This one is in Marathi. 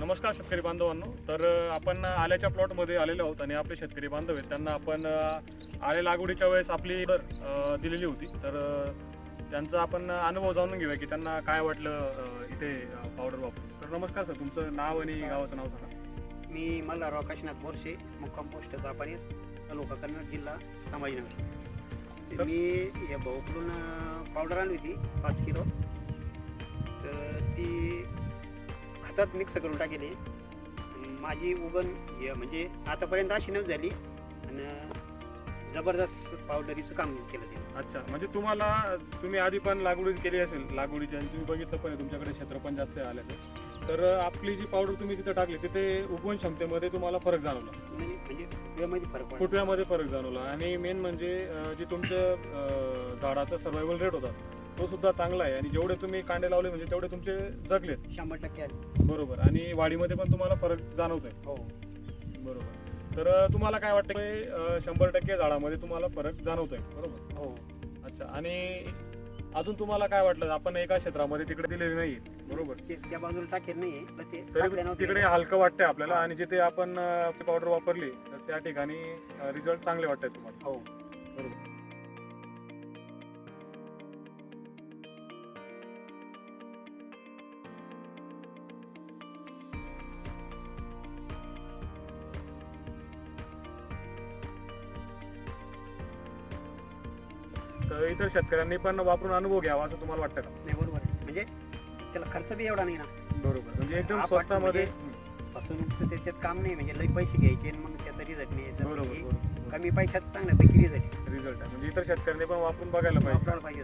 नमस्कार शेतकरी बांधवांनो. तर आपण आल्याच्या प्लॉटमध्ये आलेलो आहोत आणि आपले शेतकरी बांधव आहेत. त्यांना आपण आले लागवडीच्या वेळेस आपली अ, दिलेली होती. तर त्यांचा आपण अनुभव जाणून घेऊया की त्यांना काय वाटलं इथे पावडर वापरून. तर नमस्कार सर तुमचं नाव आणि गावाचं नाव सांगा. मी मल्हारराव काशीनाथ बोरशे मुक्काम पोस्ट चापाणी तालुका कन्नड जिल्हा संभाजीनगर. मी या भाऊकडून पावडर आणली होती पाच किलो. तर ती खतात मिक्स करून टाकेली. माझी उगण म्हणजे आतापर्यंत अशी नव्हती झाली. आणि जबरदस्त पावडरीचं काम केलं ते अच्छा म्हणजे तुम्हाला तुम्ही आधी पण लागवडी केली असेल लागवडीची आणि तुम्ही बघितलं पण आहे, तुमच्याकडे क्षेत्र पण जास्त आहे आल्याचं. तर आपली जी पावडर तुम्ही तिथे टाकली तिथे उगवण क्षमतेमध्ये तुम्हाला फरक जाणवला? म्हणजे म्हणजे वेळेमध्ये फरक पडला. फुटव्यामध्ये फरक जाणवला. आणि मेन म्हणजे अं, जे तुमचं अं, झाडाचा सर्वायवल रेट होता तो सुद्धा चांगला आहे. आणि जेवढे तुम्ही कांडे लावले म्हणजे तेवढे तुमचे जगलेत. शंभर टक्के आली. बरोबर. आणि वाढीमध्ये पण तुम्हाला फरक जाणवतोय. हो. बरोबर. तर अं, तुम्हाला काय वाटतं की अं, शंभर टक्के झाडामध्ये तुम्हाला फरक जाणवतोय? बरोबर? हो. अच्छा. आणि अजून तुम्हाला काय वाटलं? आपण एका क्षेत्रामध्ये तिकडे दिलेली नाही बरोबर? ते त्या बाजूला टाकेल नाहीये पण ते तरी टाकले नव्हते. तिकडे हलकं वाटतंय आपल्याला आणि जिथे आपण पावडर वापरली तर त्या ठिकाणी रिझल्ट चांगले वाटतंय तुम्हाला. हो. तर इतर शेतकऱ्यांनी पण वापरून अनुभव घ्यावा असं तुम्हाला वाटतं का? नाही बरोबर आहे. म्हणजे त्याला खर्च बी एवढा नाही ना. बरोबर. म्हणजे एकदम स्वस्तामध्ये फसवणूकचं त्याच्यात काम नाही म्हणजे लई पैसे घ्यायचे आणि मग त्याचा रिझल्ट नाही यायचा. बरोबर बरोबर. कमी पैशात चांगल्यापैकी रिझल्ट रिझल्ट आहे. म्हणजे इतर शेतकऱ्यांनी पण वापरून बघायला पाहिजे. वापरायला पाहिजे.